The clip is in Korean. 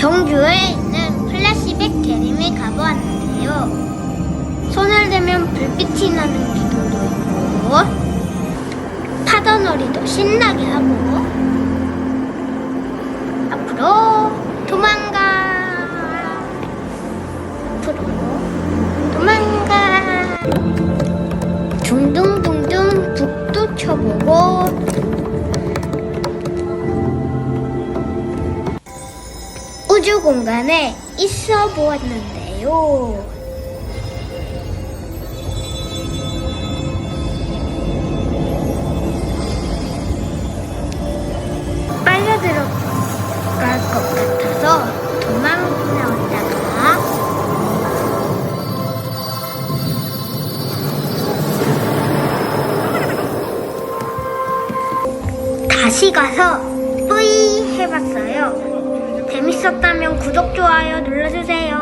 경주에 있는 플래시백 게임에 가보았는데요. 손을 대면 불빛이 나는 기둥도 있고 파도놀이도 신나게 하고 우주 공간에 있어 보았는데요. 빨려 들어갈 것 같아서 도망 나왔다가 다시 가서 뿌이 해봤어요. 재밌었다면 구독, 좋아요 눌러주세요.